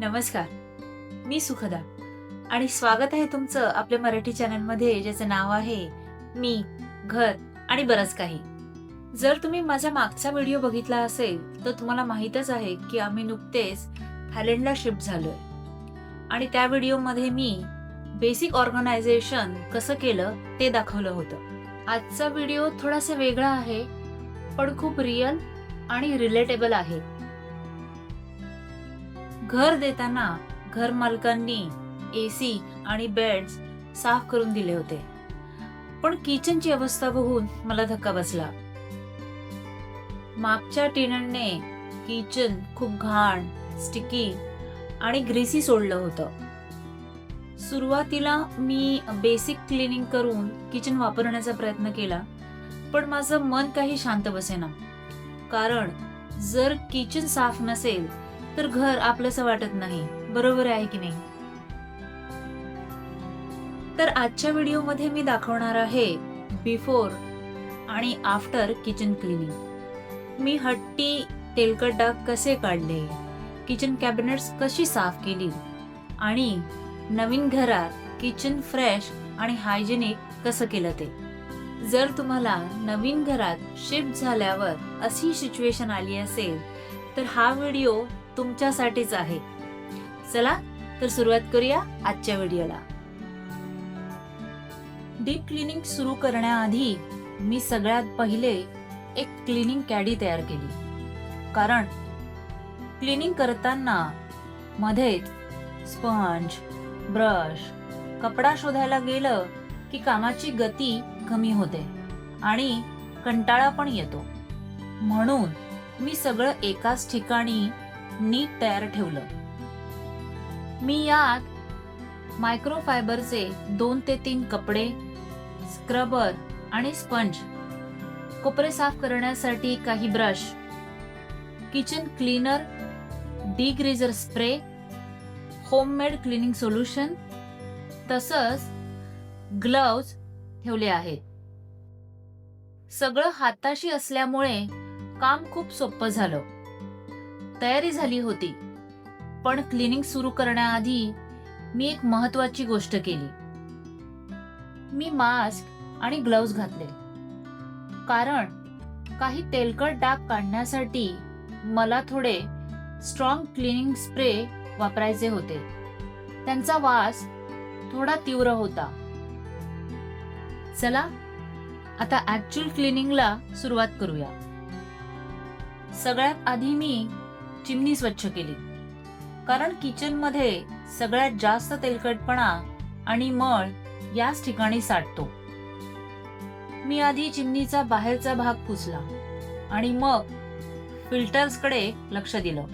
नमस्कार. मी सुखदा. आणि स्वागत आहे तुमचं आपल्या मराठी चॅनलमध्ये ज्याचं नाव आहे मी घर आणि बरंच काही. जर तुम्ही माझा मागचा व्हिडिओ बघितला असेल तर तुम्हाला माहीतच आहे की आम्ही नुकतेच थायलंडला शिफ्ट झालोय. आणि त्या व्हिडिओमध्ये मी बेसिक ऑर्गनायझेशन कसं केलं ते दाखवलं होतं. आजचा व्हिडिओ थोडासा वेगळा आहे पण खूप रिअल आणि रिलेटेबल आहे. घर देताना घर मालकांनी एसी आणि बेड्स साफ करून दिले होते. पण किचनची अवस्था बघून मला धक्का बसला. मागच्या टेनंटने किचन खूप घाण स्टिकी आणि ग्रेसी सोडलं होतं. सुरुवातीला मी बेसिक क्लिनिंग करून किचन वापरण्याचा प्रयत्न केला पण माझं मन काही शांत बसेना. कारण जर किचन साफ नसेल तर घर आपलंसं वाटत नाही. बरोबर आहे की नाही? तर आजच्या व्हिडिओमध्ये मी दाखवणार आहे बिफोर आणि आफ्टर किचन क्लिनिंग. मी हट्टी तेलकट डाग कसे काढले? किचन कॅबिनेट्स कशी साफ केली? आणि नवीन घरात किचन फ्रेश आणि हायजेनिक कसं केलं ते? जर तुम्हाला नवीन घरात शिफ्ट झाल्यावर अशी सिच्युएशन आली असेल तर हा व्हिडिओ तुमच्यासाठीच आहे. चला तर सुरुवात करूया आजच्या व्हिडिओला. डीप क्लिनिंग सुरू करण्याआधी मी सगळ्यात पहिले एक क्लिनिंग कॅडी तयार केली. कारण क्लिनिंग करताना मध्येच स्पंज ब्रश कपडा शोधायला गेलं की कामाची गती कमी होते आणि कंटाळा पण येतो. म्हणून मी सगळं एकाच ठिकाणी नीट तयार ठेवलं. मी यात मायक्रोफायबरचे दोन ते तीन कपडे स्क्रबर आणि स्पंज कोपरे साफ करण्यासाठी काही brush kitchen cleaner degreaser spray homemade cleaning solution तसंच ग्लव्ज ठेवले आहेत. सगळं हाताशी असल्यामुळे काम खूप सोपं झालं. तयारी झाली होती. पण क्लिनिंग सुरू करण्याआधी मी एक महत्वाची गोष्ट केली. मी मास्क आणि ग्लव्ज घातले. कारण काही तेलकट डाग काढण्यासाठी मला थोडे स्ट्रॉंग क्लिनिंग स्प्रे वापरायचे होते. त्यांचा वास थोडा तीव्र होता. चला आता ऍक्च्युअल क्लिनिंगला सुरुवात करूया. सगळ्यात आधी मी चिमणी स्वच्छ केली. कारण किचनमध्ये सगळ्यात जास्त तेलकटपणा आणि मळ याच ठिकाणी साठतो. मी आधी चिमणीचा बाहेरचा भाग पुसला आणि मग फिल्टर्सकडे लक्ष दिलं.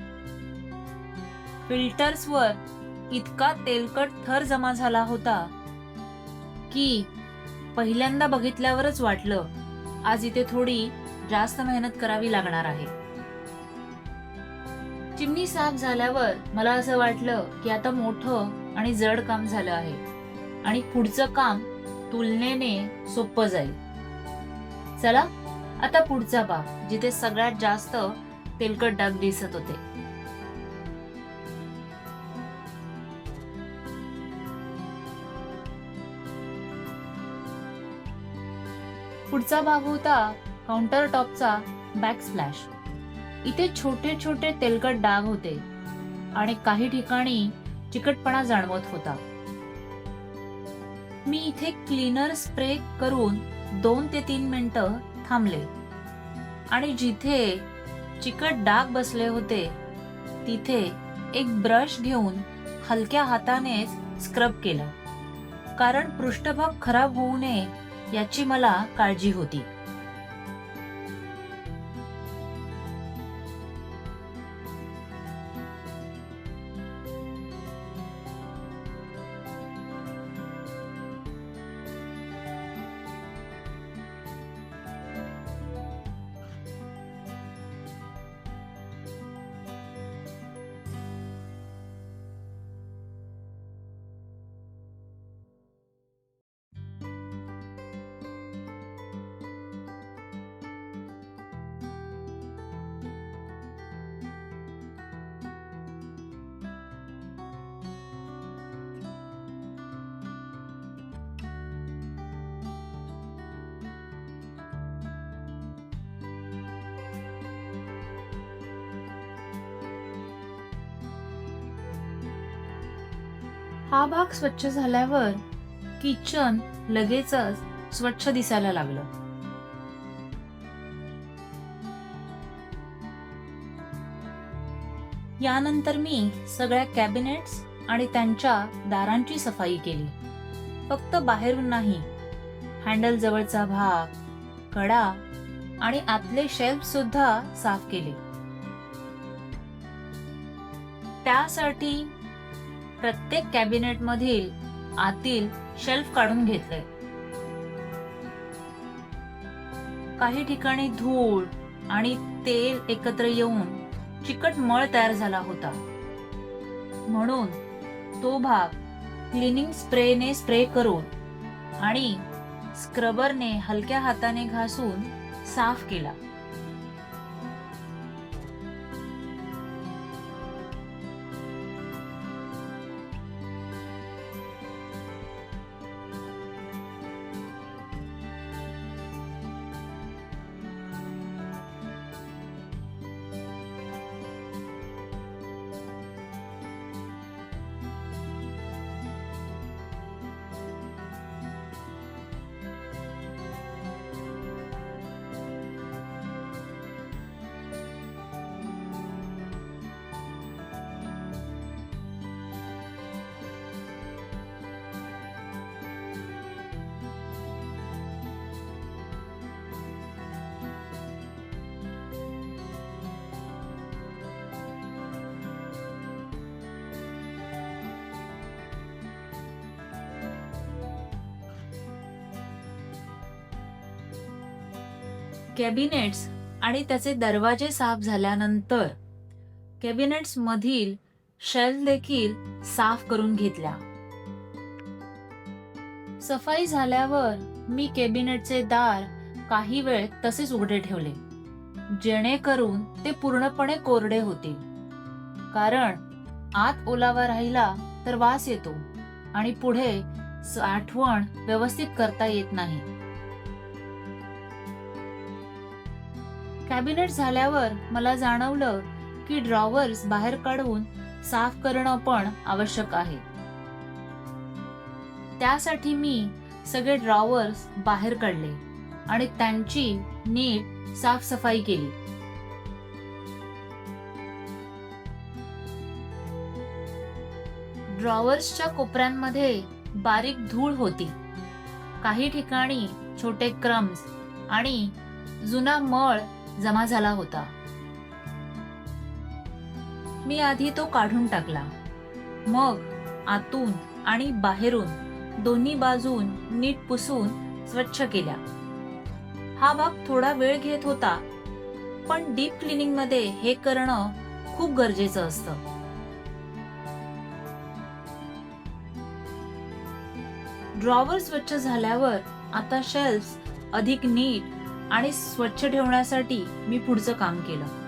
फिल्टर्सवर इतका तेलकट थर जमा झाला होता की पहिल्यांदा बघितल्यावरच वाटलं आज इथे थोडी जास्त मेहनत करावी लागणार आहे. चिमणी साफ झाल्यावर मला असं वाटलं की आता मोठं आणि जड काम झालं आहे. आणि पुढचं काम तुलनेने सोपं जाईल. चला आता पुढचा भाग जिथे सगळ्यात जास्त तेलकट डाग दिसत होते. पुढचा भाग होता काउंटर टॉपचा बॅक स्प्लॅश इथे छोटे छोटे तेलकट डाग होते आणि काही ठिकाणी चिकटपणा जाणवत होता. मी इथे क्लीनर स्प्रे करून दोन ते तीन मिनटं थांबले. आणि जिथे चिकट डाग बसले होते तिथे एक ब्रश घेऊन हलक्या हातानेच स्क्रब केलं. कारण पृष्ठभाग खराब होऊ नये याची मला काळजी होती. हा भाग स्वच्छ झाल्यावर किचन लगेचच स्वच्छ दिसायला लागलं. यानंतर मी सगळ्या कॅबिनेट्स आणि त्यांच्या दारांची सफाई केली. फक्त बाहेरून नाही हँडल जवळचा भाग कडा आणि आतले शेल्फ सुद्धा साफ केले. त्यासाठी प्रत्येक कॅबिनेट मधील आतील शेल्फ काढून घेतले काही ठिकाणी धूळ आणि तेल एकत्र येऊन चिकट मळ तयार झाला होता. म्हणून तो भाग क्लिनिंग स्प्रेने स्प्रे करून आणि स्क्रबरने हलक्या हाताने घासून साफ केला. कॅबिनेट्स आणि त्याचे दरवाजे साफ झाल्यानंतर कॅबिनेट्स मधील शेल देखील साफ करून घेतल्या. सफाई झाल्यावर मी कॅबिनेटचे दार काही वेळ तसेच उघडे ठेवले जेणेकरून ते पूर्णपणे कोरडे होतील. कारण आत ओलावा राहिला तर वास येतो आणि पुढे साठवण व्यवस्थित करता येत नाही. कॅबिनेट झाल्यावर मला जाणवलं की ड्रॉवर्स बाहेर काढून साफ करणं पण आवश्यक आहे. त्यासाठी मी सगळे ड्रॉवर्स बाहेर काढले आणि त्यांची नीट साफसफाई केली. ड्रॉवर्सच्या कोपऱ्यांमध्ये बारीक धूळ होती. काही ठिकाणी छोटे क्रम्स आणि जुना मळ जमा झाला होता. मी आधी तो काढून टाकला. मग आतून आणि बाहेरून दोन्ही बाजून नीट पुसून स्वच्छ केल्या. हा भाग थोडा वेळ घेत होता पण डीप क्लिनिंगमध्ये हे करणं खूप गरजेचं असतं. ड्रॉवर स्वच्छ झाल्यावर आता शेल्फ अधिक नीट आणि स्वच्छ ठेवण्यासाठी मी पुढचं काम केलं.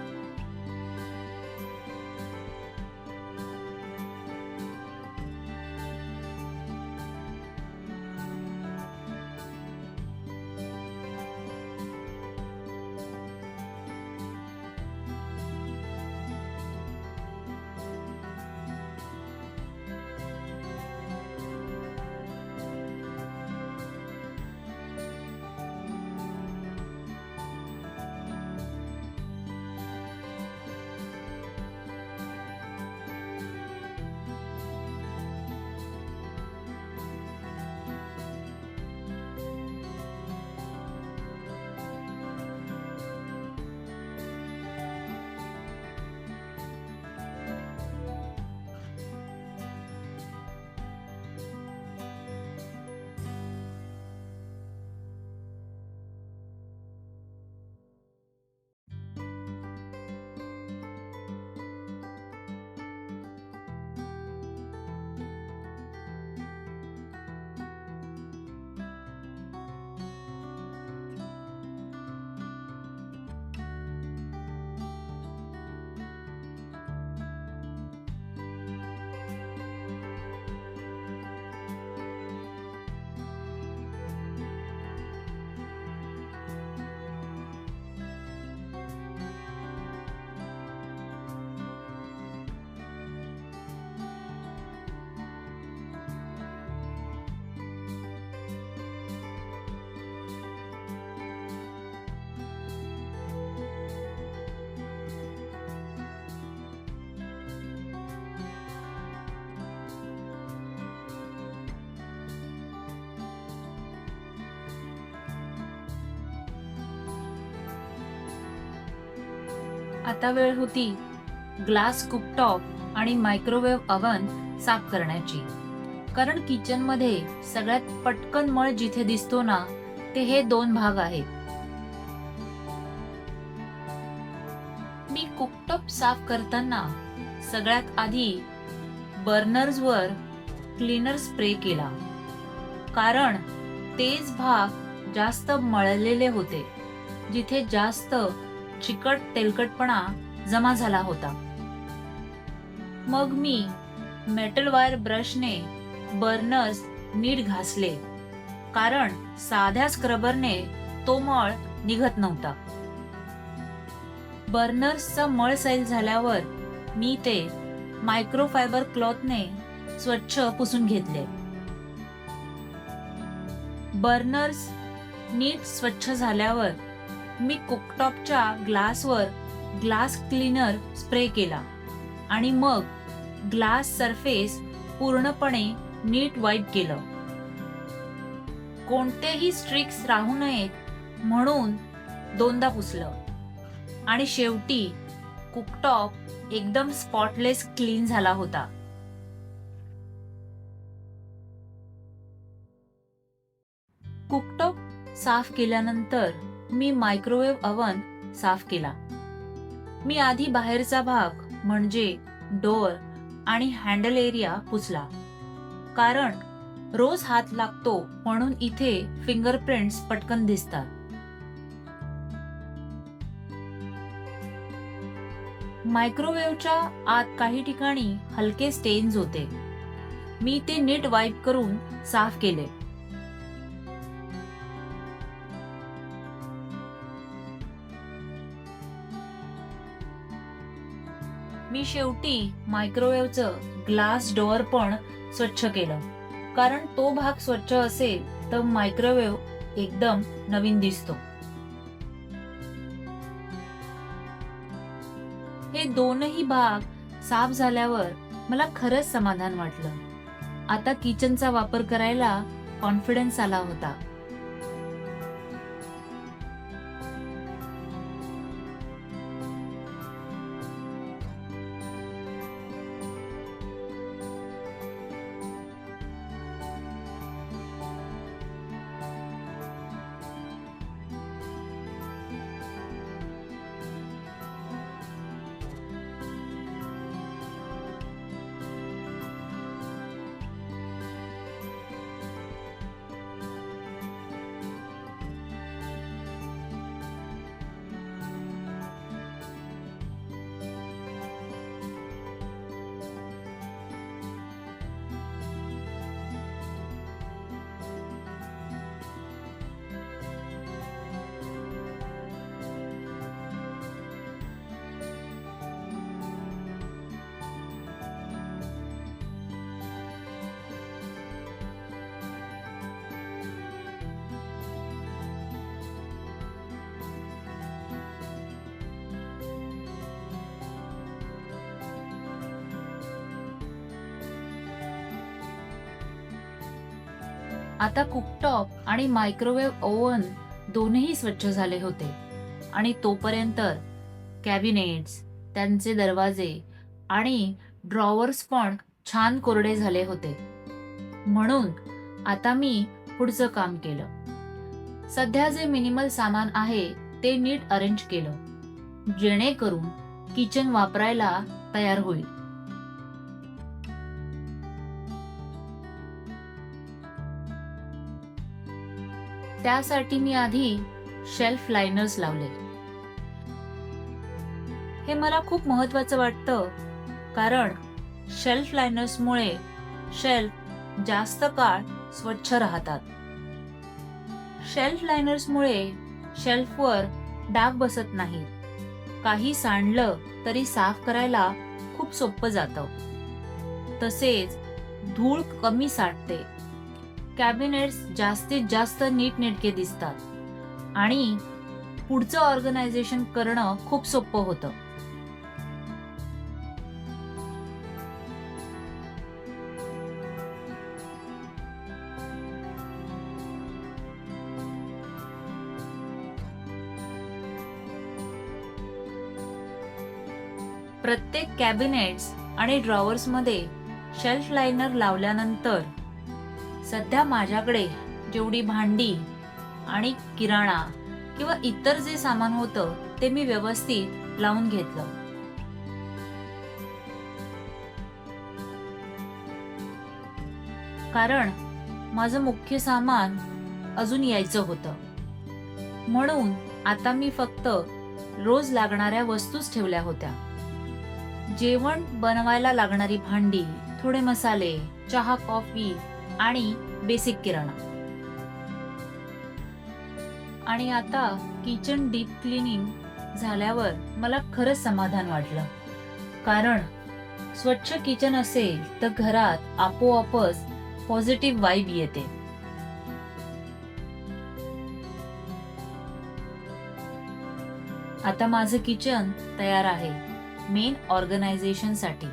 आता वेळ होती ग्लास कुकटॉप आणि मायक्रोवेव्ह अवन साफ करण्याची. कारण किचनमध्ये सगळ्यात पटकन मळ जिथे दिसतो ना ते हे दोन भाग आहेत. मी कुकटॉप साफ करताना सगळ्यात आधी बर्नर्सवर क्लीनर स्प्रे केला. कारण तेच भाग जास्त मळलेले होते. जिथे जास्त चिकट तेलकटपणा जमा झाला होता. मग मी मेटल वायर ब्रशने बर्नर्स नीट घासले कारण साध्या स्क्रबरने तो मळ निघत नव्हता. बर्नर्सचा मळ सैल झाल्यावर मी ते मायक्रोफायबर क्लॉथने स्वच्छ पुसून घेतले. बर्नर्स नीट स्वच्छ झाल्यावर मी कुकटॉपच्या ग्लासवर ग्लास क्लीनर स्प्रे केला आणि मग ग्लास सरफेस पूर्णपणे नीट वाईप केलं. कोणतेही स्ट्रिक्स राहू नयेत म्हणून दोनदा पुसलं. आणि शेवटी कुकटॉप एकदम स्पॉटलेस क्लीन झाला होता. कुकटॉप साफ केल्यानंतर मी मायक्रोवेव्ह अवन साफ केला. मी आधी बाहेरचा भाग म्हणजे डोअर आणि हँडल एरिया पुसला. कारण रोज हात लागतो म्हणून इथे फिंगरप्रिंट्स पटकन दिसतात. मायक्रोवेव्हच्या आत काही ठिकाणी हलके स्टेन्स होते. मी ते नीट वाईप करून साफ केले. शेवटी मायक्रोवेव्हचं ग्लास डोअर पण स्वच्छ केलं. कारण तो भाग स्वच्छ असेल तर मायक्रोवेव्ह एकदम नवीन दिसतो. हे दोनही भाग साफ झाल्यावर मला खरंच समाधान वाटलं. आता किचनचा वापर करायला कॉन्फिडन्स आला होता. आता कुकटॉप आणि मायक्रोवेव्ह ओव्हन दोन्ही स्वच्छ झाले होते. आणि तोपर्यंत कॅबिनेट्स त्यांचे दरवाजे आणि ड्रॉवर्स पण छान कोरडे झाले होते. म्हणून आता मी पुढचं काम केलं. सध्या जे मिनिमल सामान आहे ते नीट अरेंज केलं. जेणेकरून किचन वापरायला तयार होईल. त्यासाठी मी आधी शेल्फ लाइनर्स लावले. हे मला खूप महत्वाचं वाटतं कारण शेल्फ लाइनर्समुळे शेल्फ जास्त काळ स्वच्छ राहतात. शेल्फ लाइनर्समुळे शेल्फवर डाग बसत नाही. काही सांडलं तरी साफ करायला खूप सोपं जातं. तसेच धूळ कमी साठते. कॅबिनेट्स जास्तीत जास्त नीटनेटके दिसतात. आणि पुढचं ऑर्गनायझेशन करणं खूप सोपं होतं. प्रत्येक कॅबिनेट्स आणि ड्रॉवर्समध्ये शेल्फ लाइनर लावल्यानंतर सध्या माझ्याकडे जेवढी भांडी आणि किराणा किंवा इतर जे सामान होतं ते मी व्यवस्थित लावून घेतलं. कारण माझं मुख्य सामान अजून यायचं होतं. म्हणून आता मी फक्त रोज लागणाऱ्या वस्तूच ठेवल्या होत्या. जेवण बनवायला लागणारी भांडी थोडे मसाले चहा कॉफी आणि बेसिक किराणा. आणि आता किचन डीप क्लिनिंग झाल्यावर मला खरंच समाधान वाटलं. कारण स्वच्छ किचन असेल तर घरात आपोआपच पॉझिटिव्ह वाईब येते. आता माझं किचन तयार आहे मेन ऑर्गनायझेशनसाठी.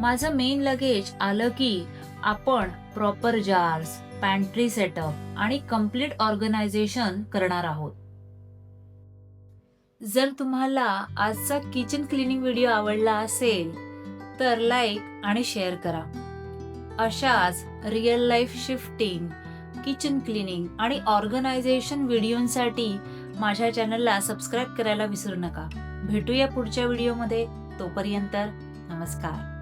माझं मेन लगेज आलं की आपण प्रॉपर जार्स पॅन्ट्री सेटअप आणि कंप्लीट ऑर्गनायझेशन करणार आहोत. जर तुम्हाला आजचा किचन क्लिनिंग व्हिडिओ आवडला असेल तर लाईक आणि शेअर करा. अशाच real life shifting kitchen cleaning आणि ऑर्गनायझेशन व्हिडिओसाठी माझ्या चॅनलला सबस्क्राईब करायला विसरू नका. भेटूया पुढच्या व्हिडिओमध्ये तोपर्यंत नमस्कार.